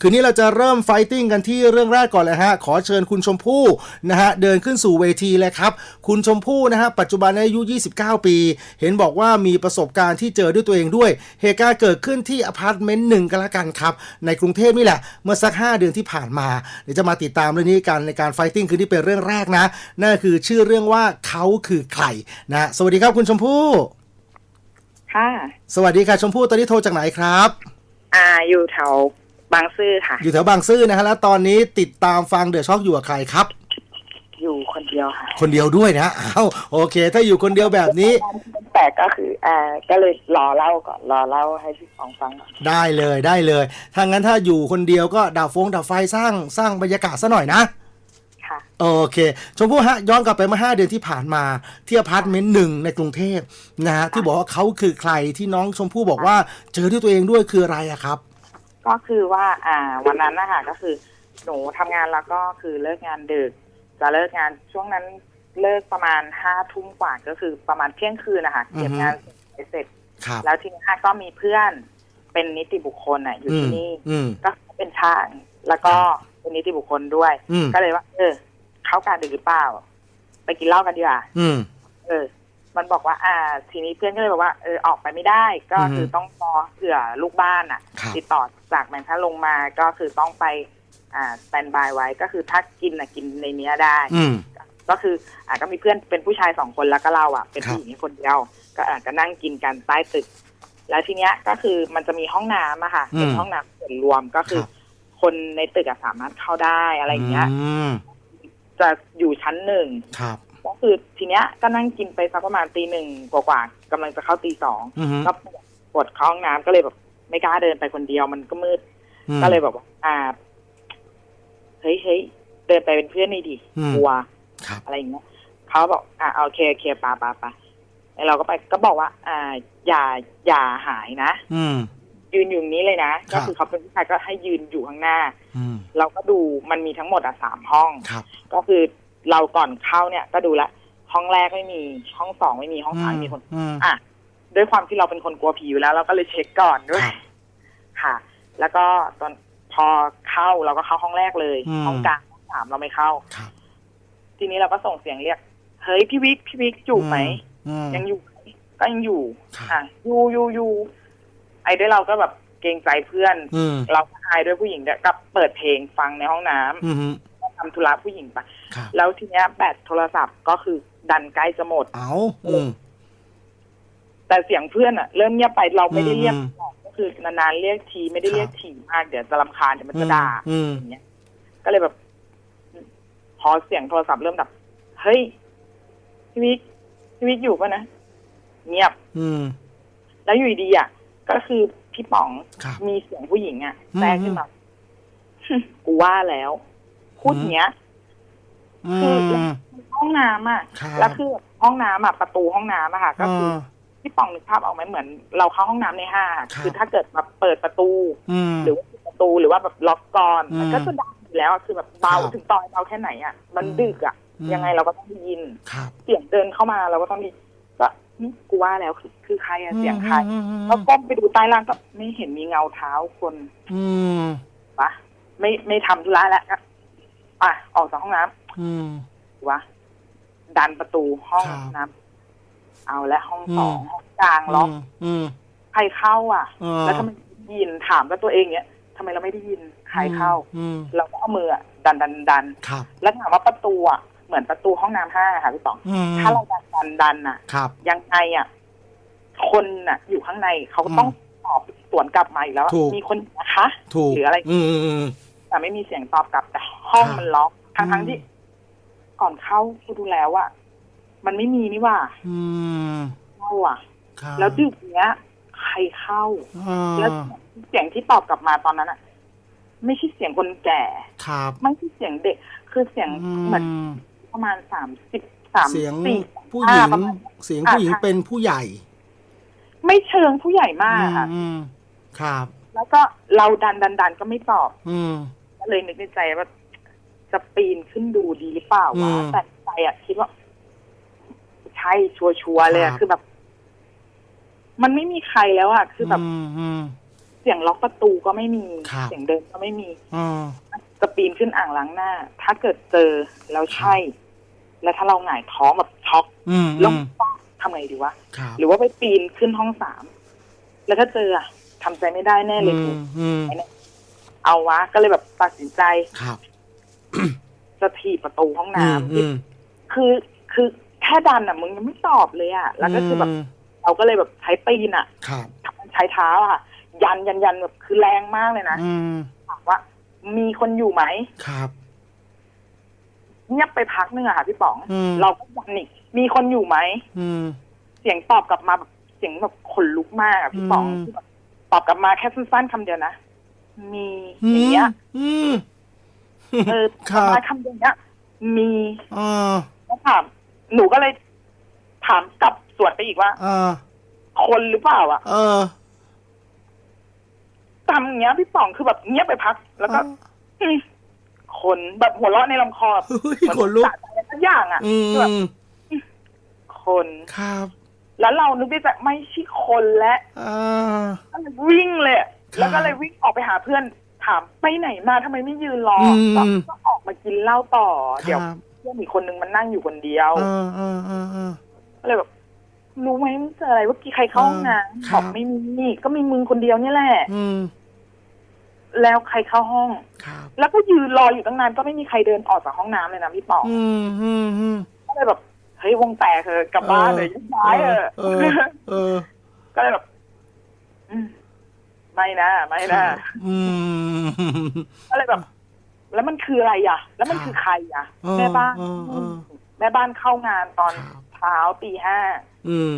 คืนนี้เราจะเริ่มไฟติ้งกันที่เรื่องแรกก่อนเลยฮะ ขอเชิญคุณชมพู่นะฮะเดินขึ้นสู่เวทีเลยครับ คุณชมพู่นะฮะปัจจุบันอายุ 29 ปี เห็นบอกว่ามีประสบการณ์ที่เจอด้วยตัวเองด้วย เหตุการณ์เกิดขึ้นที่อพาร์ตเมนต์หนึ่งกันละกันครับ ในกรุงเทพนี่แหละ เมื่อสัก 5 เดือนที่ผ่านมา เดี๋ยวจะมาติดตามเรื่องนี้กันในการไฟติ้งคืนนี้เป็นเรื่องแรกนะ นั่นก็คือชื่อเรื่องว่าเขาคือใครนะ สวัสดีครับคุณชมพู่ค่ะ สวัสดีค่ะชมพู่ตอนนี้โทรจากไหนครับ อ่าอยู่แถว บางซื่อค่ะ อยู่แถวบางซื่อนะฮะแล้วตอนนี้ติดตามฟังเดอะช็อกอยู่กับใครครับ อยู่คนเดียวค่ะ คนเดียวด้วยนะอ้าวโอเค ถ้าอยู่คนเดียวแบบนี้ แต่ก็คืออ่าก็เลยรอเล่าก่อนรอเล่าให้พี่ฟองฟังก่อนได้เลยได้เลยถ้างั้นถ้าอยู่คนเดียวก็ดับฟงดับไฟสร้างสร้างบรรยากาศซะหน่อยนะ ค่ะ โอเคชมพู่ฮะย้อนกลับไปเมื่อห้าเดือนที่ผ่านมา ที่อพาร์ตเมนต์หนึ่งในกรุงเทพนะฮะที่บอกว่าเขาคือใครที่น้องชมพู่บอกว่าเจอด้วยตัวเองด้วยคืออะไรอะครับ ก็คือว่าอ่าวันนั้นนะคะก็คือหนูทำงานแล้วก็คือเลิกงานดึก จะเลิกงานช่วงนั้นเลิกประมาณห้าทุ่มกว่าก็คือประมาณเที่ยงคืนนะคะเก็บงานเสร็จ ครับ แล้วทีนี้ค่ะก็มีเพื่อนเป็นนิติบุคคลอะอยู่อืมที่นี่ อืม ก็เป็นช่างแล้วก็เป็นนิติบุคคลด้วย อืม ก็เลยว่า เออ เข้าการดึกหรือเปล่า ไปกินเหล้ากันดีกว่า อืม เออ มันบอกว่า อ่า ทีนี้เพื่อนก็เลยบอกว่าเออออกไปไม่ได้ ก็อือฮึคือต้องรอเผื่อลูกบ้านอะ ครับ ติดต่อจากแมนชั่นลงมาก็คือต้องไป อ่าสแตนบายไว้ก็คือถ้ากินอะกินในเนี้ยได้ อืม ก็คืออ่าก็มีเพื่อนเป็นผู้ชายสองคนแล้วก็เราอะเป็นครับผู้หญิงคนเดียวก็อ่าก็นั่งกินกันใต้ตึก แล้วทีเนี้ยก็คือมันจะมีห้องน้ำอะค่ะเป็นห้องน้ำส่วนรวมก็คือ ครับ คนในตึกอะสามารถเข้าได้อะไรอย่างเงี้ย อืมจะอยู่ชั้นหนึ่ง ครับ ก็คือทีเนี้ยก็นั่งกินไปสักประมาณตีหนึ่งกว่าๆกำลังจะเข้าตีสองอืมก็ปวดเข้าห้องน้ำก็เลยแบบไม่กล้าเดินไปคนเดียวมันก็มืด อืม ก็เลยบอกว่าอ่าเฮ้ยเฮ้ยเดินไปเป็นเพื่อนหน่อยดิอืม กลัว ครับ อะไรอย่างเงี้ยเขาบอก อ่าโอเคโอเคปาปาปาแล้วเราก็ไปก็บอกว่า อ่า อย่าอย่าหายนะ อืม ยืนอยู่อย่างนี้เลยนะ ครัก็บ คือเขาเป็นผู้ชายก็ให้ยืนอยู่ข้างหน้า อืม เราก็ดูมันมีทั้งหมดอะสามห้อง ครับ ก็คือ เราก่อนเข้าเนี่ยก็ดูแลวห้องแรกไม่มีห้องสองไม่มีห้องสามไม่มีคนอืมอะด้วยความที่เราเป็นคนกลัวผีอยู่แล้ว เราก็เลยเช็คก่อนด้วยครับค่ะ แล้วก็ตอนพอเข้าเราก็เข้าห้องแรกเลยอืมห้องกลางห้องสามเราไม่เข้าครับทีนี้เราก็ส่งเสียงเรียกเฮ้ยพี่วิกพี่วิกอยู่ไหมอืมยังอยู่ไหมก็ยังอยู่ครับอะอยู่อยู่อยู่ไอ้ด้วยเราก็แบบเกรงใจเพื่อนอืมเราก็อายด้วยผู้หญิงด้วยก็เปิดเพลงฟังในห้องน้ำอืมก็ ทำธุระผู้หญิงไปครับแล้วทีเนี้ยแบตโทรศัพท์ก็คือดันใกล้จะหมด เอาอืม แต่เสียงเพื่อนอะเริ่มเงียบไปเราไม่ได้เรียกอืมหรอกก็คือนานๆเรียกทีไม่ได้ครับเรียกทีมากเดี๋ยวจะรำคาญเดี๋ยวมันจะด่า อืม อย่างเงี้ยก็เลยแบบ พอเสียงโทรศัพท์เริ่มดับ เฮ้ยพี่วิกพี่วิกอยู่ปะนะ เงียบ อืม แล้วอยู่ดีๆอะ ก็คือพี่ป๋องครับมีเสียงผู้หญิงอะอืม แทรกขึ้นมา กูว่าแล้ว พูดเนี้ยอืคือมห้องน้ำอะครับ แล้วคือห้องน้ำอะประตูห้องน้ำอะค่ะ ก็คืออ่าพี่ปองนึกภาพออกไหมเหมือน เราเข้าห้องน้ำในห้างอะครับ คือถ้าเกิดมาเปิดประตู อืม หรือว่าปิดประตูหรือว่าแบบล็อกกรอนอืมมันก็จะดังอยู่แล้วอะคือแบบเบาครับถึงตอยเบาแค่ไหนอะ มันอืมดึกอะ อืม ยังไงเราก็ต้องได้ยิน ครับเสียงเดินเข้ามาเราก็ต้องไดีก็หึกูว่าแล้วคือคือใครอะเสียงใครอืมอืมแล้วก้มไปดูใต้ล่างก็ไม่เห็นมีเงาเท้าคนอืม ปะไม่ไม่ทำธุระแล้วก็ อะออกจากห้องน้ำอืมวะดันประตูห้องครับ น้ำเอาและห้องสองอืมห้องกลางล็อกอืมใครเข้า อะเออแล้วทำไมไม่ได้ยินถามกับตัวเองเนี้ยทำไมเราไม่ได้ยินใครเข้า อืมเราก็เอามืออะดันดันดัน ครับ แล้วถามว่าประตูอะเหมือนประตูห้องน้ำห้างอะค่ะพี่ต๋อง อืมถ้าเราดันดันดันอะ ครับ ยังไงอะ คนอะ อยู่ข้างในเขาก็ต้องอืมตอบสวนกลับมาอีกแล้วว่าถูก มีคนอยู่นะคะ ถูกหรืออะไร อืมอืมอืม แต่ไม่มีเสียงตอบกลับแต่ห้องครับมันล็อกทั้งอืทั้มงที่ ก่อนเข้ากูดูแล้วว่ามันไม่มีนี่หว่าอืมเข้าอะครับแล้วดึกเนี้ย ใครเข้าอ่าแล้วเสียงที่ตอบกลับมาตอนนั้นอะไม่ใช่เสียงคนแก่ครับไม่ใช่เสียงเด็ก คือเสียงเหมือนประมาณสามสิบสามเสียงสี่ผู้หญิงประมาณเสียงผู้หญิงอะเป็นผู้ใหญ่ ไม่เชิงผู้ใหญ่มากค่ะอืมครับ แล้วก็เราดันดันดันก็ไม่ตอบ อืมก็ เลยนึกในใจว่าจะปีนขึ้นดูดีหรือเปล่าอืวะมแต่ใจอะคิดว่า ใช่ชัวร์ๆเลยอะครับคือแบบ มันไม่มีใครแล้วอะคือแบบมอืมจสียงล็อกประตูก็ไม่มีครับเสียงเดินก็ไม่มีอ่าจะปีนขึ้นอ่างล้างหน้า ถ้าเกิดเจอแล้วใช่ แล้วถ้าเราหงายท้องแบบช็อกอืมแล้วอืมทำไงดีวะครับหรือว่าไปปีนขึ้นห้องสามแล้วถ้าเจออะทำใจไม่ได้แน่เลยอืมอืม เอาวะ ก็เลยแบบตัดสินใจครับ จะถีบประตูห้องอืน้ำมอืมคือคือแค่ดันอะมึงยังไม่ตอบเลยอะ แล้วก็คือแบบเราก็เลยแบบใช้ตีนอะ ครับ ใช้เท้าอะ ยันยันยันแบบคือแรงมากเลยนะอืมถามว่า มีคนอยู่ไหมครับ เงียบไปพักนึงอะค่ะพี่ป๋อง อืมเราก็ยันอีกมีคนอยู่ไหม อืม เสียงตอบกลับมาแบบเสียงแบบขนลุกมากอะพี่ป๋องอืมคือแบบตอบกลับมาแค่สั้นๆคำเดียวนะ มีอย่างเงี้ยอืมเออครัตบอบมาคำเดียวเนี้ยมีอ่าแล้วถามหนูก็เลยถามกลับสวนไปอีกว่าอ่าคนหรือเปล่าอะเออทำอย่างเงี้ยพี่ป๋องคือแบบเงียบไปพัก แล้วก็อืมคนแบบหัวเราะในลำคอแบบเฮ้ยขนลุกสะใจอะไรสักอย่างอะอืคือแบบมคนครับ แล้วเรานึกได้แต่ไม่ใช่คนและอ่าก็เลยวิ่งเลยครับ แล้วก็เลยวิ่งออกไปหาเพื่อนถามไปไหนมาทำไมไม่ยืนรออืมก็ก็ออกมากินเหล้าต่อคเดี๋ยวรับเพื่อนอีกคนนึงมันนั่งอยู่คนเดียวอ่าอ่าอ่าอ่าก็เลยแบบรู้ไหมมันเจออะไรว่ากี้ใครเข้าห้องน้อ่าำครับอบกไม่มีก็มีมึงคนเดียวเนี่ยแหละ อืมแล้วใครเข้าห้อง ครับ แล้วก็ยืนรออยู่ตั้งนานก็ไม่มีใครเดินออกจากห้องน้ำเลยนะพี่ป๋องอืมอืมอืม ก็เลยแบบเฮ้ยวงแตกเถอะกลับบ้านเลยย้ายเถอะเออ เออ ก็เลยแบบอืม ไม่นะไม่นะอืมก็เลยแบบ แล้วมันคืออะไรอะ แล้วมันคือใครอะเออแม่บ้านเออเออแม่บ้านเข้างานตอนครับเช้าตีห้าอืม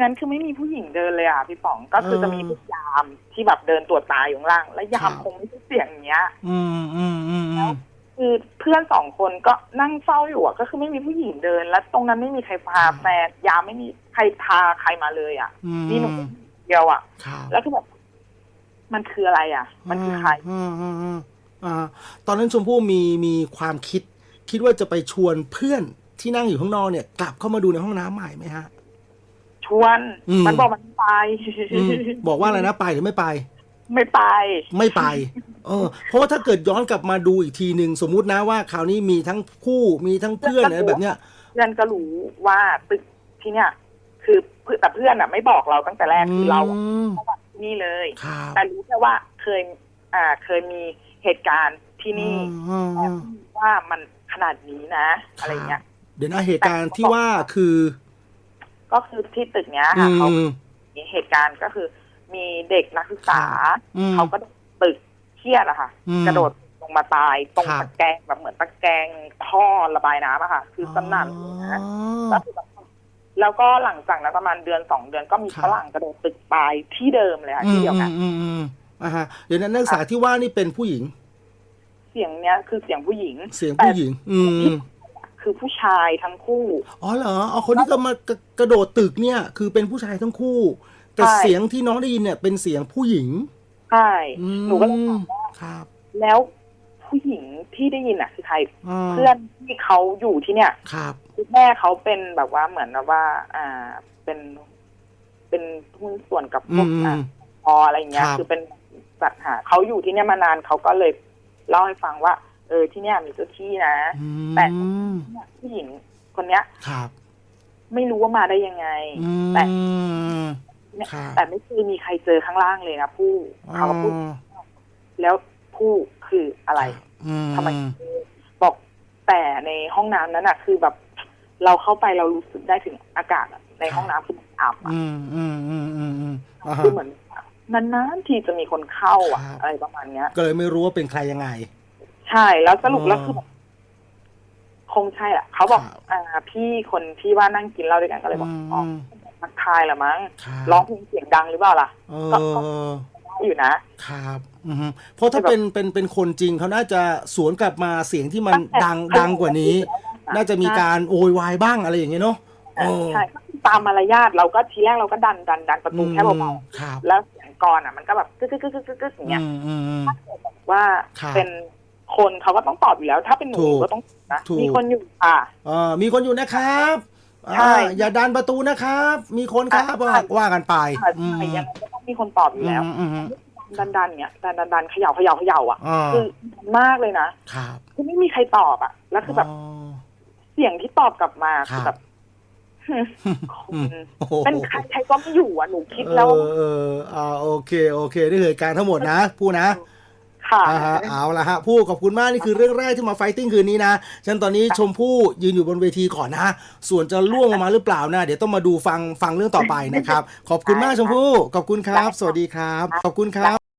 งั้นคือไม่มีผู้หญิงเดินเลยอะพี่ป๋องก็คือเออจะมีผู้ยามที่แบบเดินตรวจตาอยู่ข้างล่าง และยามครับคงไม่ใช่เสียงอย่างเงี้ยอืมอืมอืมอืมคือเพื่อนสองคนก็นั่งเฝ้าอยู่อะก็คือไม่มีผู้หญิงเดิน และตรงนั้นไม่มีใครพาครับแฟนยามไม่มีใครพาใครมาเลยอะอืมนี่หนูเดียวอะครับแล้วคือแบบ มันคืออะไรอะ มันคือใครอืมอืมอืมอ่าตอนนั้นชมพู่มีมีความคิด คิดว่าจะไปชวนเพื่อนที่นั่งอยู่ข้างนอกเนี่ย กลับเข้ามาดูในห้องน้ำใหม่ไหมฮะ ชวน อืม มันบอกมันไปอืมบอกว่าอะไรนะไปหรือไม่ไป ไม่ไป ไม่ไป เออ เพราะว่าถ้าเกิดย้อนกลับมาดูอีกทีหนึ่งสมมุตินะว่าคราวนี้มีทั้งคู่มีทั้งเพื่อนอะไรแบบเนี้ย เพื่อนก็รู้ว่าตึกที่เนี่ย คือเพื่อนแต่เพื่อนอะ ไม่บอกเราตั้งแต่แรกคือเราอะมเข้ามาที่ นี่เลย ครับแต่รู้แค่ว่าเคยอ่าเคยมีเหตุการณ์ที่นี่อืมอืมอืมว่ามันขนาดนี้นะ อะไรเงี้ยเดี๋ยวนะเหตุการณ์ที่ว่าคือก็คือที่ตึกเนี้ยอืค่ะเขามมีเหตุการณ์ก็คือ มีเด็กนักศึกษา อืมเขาก็ตึกเครียดอะค่ะ อืมกระโดดลงมาตายตรงครับ ตะแกรงแบบเหมือนตะแกรงท่อระบายน้ำอะค่ะ คือสนั่นเลยนะอ๋อแล้วคือแบบ แล้วก็หลังจากนั้นประมาณเดือนสองเดือนก็มีครับฝรั่งกระโดดตึกตายที่เดิมเลยค่ะที่เดียวกันอืมอืมอืมอ่าฮะเดี๋ยวนั้นนักศึกษาที่ว่านี่เป็นผู้หญิง เสียงเนี้ยคือเสียงผู้หญิง เสียงผู้หญิง อืมคือผู้ชายทั้งคู่อ๋อเหรอเอาคนที่ก็มากระกระโดดตึกเนี่ย คือเป็นผู้ชายทั้งคู่ แต่ใช่เสียงที่น้องได้ยินเนี่ย เป็นเสียงผู้หญิงใช่อืมหนูก็เลยถามว่าครับแล้วผู้หญิงที่ได้ยินอะคือใคราเพื่อนที่เขาอยู่ที่เนี่ย ครับ คุณแม่เขาเป็นแบบว่าเหมือนแบบว่า อ่าเป็น เป็นหุ้นส่วนกับพอืวกมอือ่ามพออะไรเงี้ยครับคือเป็นจัดหาเขาอยู่ที่เนี่ยมานานเขาก็เลยเล่าให้ฟังว่า เออที่เนี่ยมีเจ้าที่นะอืมแต่เนี่ยผู้หญิงคนเนี้ยครับ ไม่รู้ว่ามาได้ยังไงอืมแต่เนี่ยครับแต่ไม่เคยมีใครเจอข้างล่างเลยนะผู้อ๋อเขาก็พูดแล้วผู้คืออะไรอืทำไมบอกแต่ในห้องน้ำนั้นอะคือแบบ เราเข้าไปเรารู้สึกได้ถึงอากาศอะในห้องน้ำคือมันอับอะอืมอืมอืมอืมอืมอ่าฮะคือเหมือนนานๆทีจะมีคนเข้าอะครับอะไรประมาณเนี้ย ก็เลยไม่รู้ว่าเป็นใครยังไง ใช่แล้วสรุปอ๋อแล้วคือแบบคงใช่อะเขาบอก ครับ อ่า พี่คนที่ว่านั่งกินเหล้าด้วยกันก็เลยบอกอ๋อมทักทายละมั้งครับร้องเพลงเสียงดังหรือเปล่าล่ะ เอก็อได้อยู่นะ ครับอือฮึเพราะถ้าเป็นเป็นเป็นคนจริงเขาน่าจะสวนกลับมาเสียงที่มันดังดังกว่านี้ น่าจะมีการโวยวายบ้างอะไรอย่างเงี้ยเนาะใช่ใช่ตามมารยาทเราก็ทีแรกเราก็ดันดันดันประตูแค่เบาครับๆแล้วเสียงกลอนอะมันก็แบบกึกกึกกึกกึกกึกกึกอย่างเงี้ยอืมอืมอืมว่าครับเป็นคนเขาก็ต้องตอบอยู่แล้ว ถ้าเป็นหนูถูกก็ต้องนะถูก มีคนอยู่ค่ะ เออมีคนอยู่นะครับใช่อ่าอย่าดันประตูนะครับ มีคนครับใช่ว่าว่ากันไปใช่อืมยังไงก็ต้องมีคนตอบอยู่แล้ว อืมอืมอืมดันดันๆเนี่ยดันดันดันๆเขย่าเขย่าเขย่าอะอ่าคือมากเลยนะ ครับ คือไม่มีใครตอบอะ แล้วคือแบบอ๋อเสียงที่ตอบกลับมาครับคือแบบคุอืมณโอ้โหเป็นใครใครก็ไม่อยู่อะหนูคิดแล้ว เออเอออ่าโอเค โอเคนี่คือเหตุการณ์ทั้งหมดนะผู้นะค่ะอ่าฮะเอาละฮะผู้ขอบคุณมากนี่คือเรื่องแรกที่มาไฟติ้งคืนนี้นะฉันตอนนี้ชมพู่ยืนอยู่บนเวทีก่อนนะ ส่วนจะล่วงลงมาหรือเปล่านะ เดี๋ยวต้องมาดูฟังฟังเรื่องต่อไปนะครับ ขอบคุณมากชมพู่ขอบคุณครับ สวัสดีครับ ขอบคุณครับ